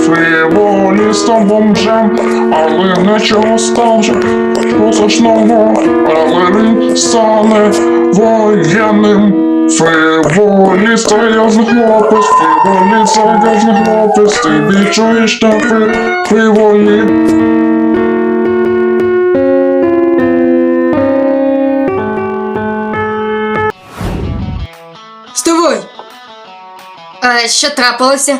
Фриволі став бомжем, але не нічого ставши позначного, але він стане воєнним. Фриволі серйозний хлопець, фриволі серйозний хлопець, ти відчуєш те фри, фриволі. Вставай! Е, що трапилося?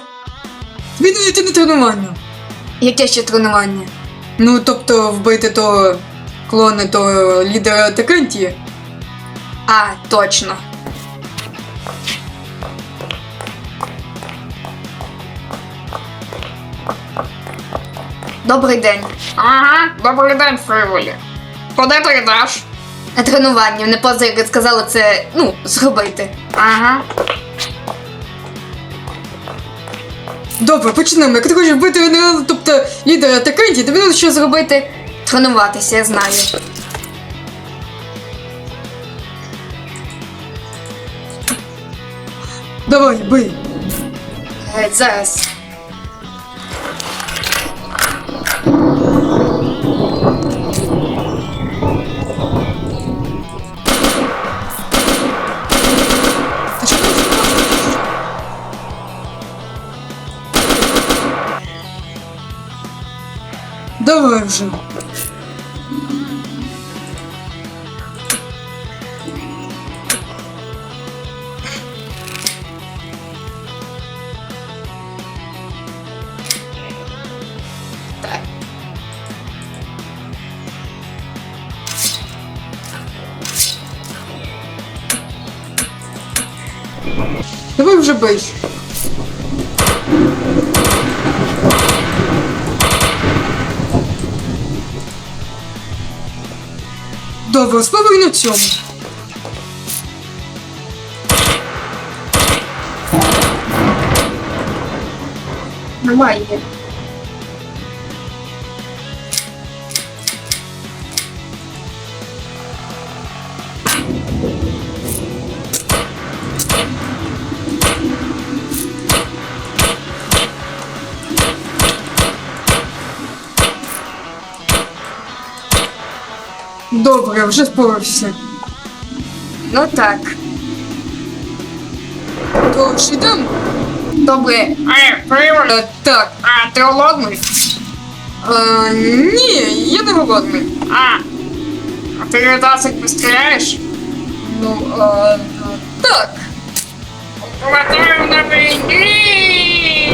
Відвідати на тренування. Яке ще тренування? Ну, тобто вбити то клони, то лідера Текентії. А, точно. Добрий день. Ага, добрий день, Фриволі. Куди ти йдеш? На тренуванні мене поза сказали це, ну, зробити. Ага. Добре, почнемо. Як ти хочеш вбити генерала, тобто лідера Текентії, тобі треба що. Зробити тренуватися, я знаю. Давай, бий. Геть, зараз. Вже. Давай вже бий. Добре, спробуй на цьому. Немає. Добре, вже спорався. Ну так. То ж йдемо? Добре. Ей, Фриволі, Е, так. а ти голодний? Е, ні, я не голодний. А. А ти відосик постріляєш? Ну, е, так. Повертаю на війні!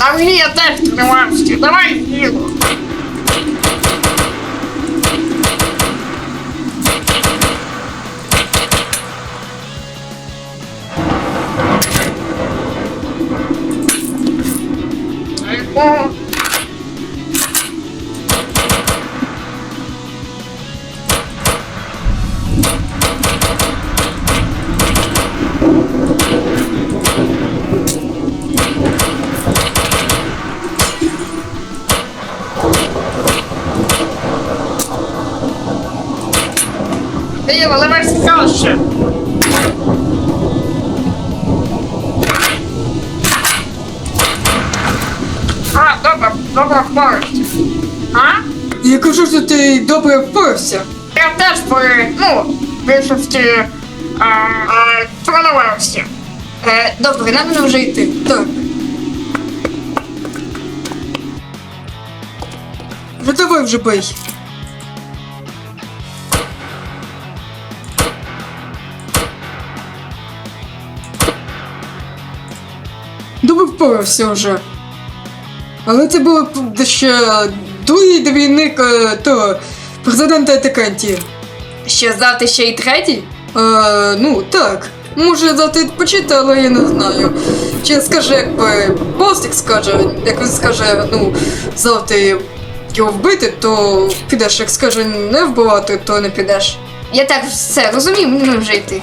На війні я теж тренувався. Давай діло. Ой, Ти виливайся краще. А, добре, добре впорався. А? Я кажу, що ти добре впорався. Я теж при, ну, більшості а, а, тренувався. Е, добре, нам вже йти. Так. Ну давай вже бий. Добре впорався вже. Але це було ще другий двійник е, то президента Етиканті. Що завтра ще й третій? Е, ну так. Може завтра відпочити, але я не знаю. Чи скаже, якби Постик скаже, як він скаже, ну, завтра його вбити, то підеш, як скаже не вбивати, то не підеш. Я так все розумію, мені вже йти.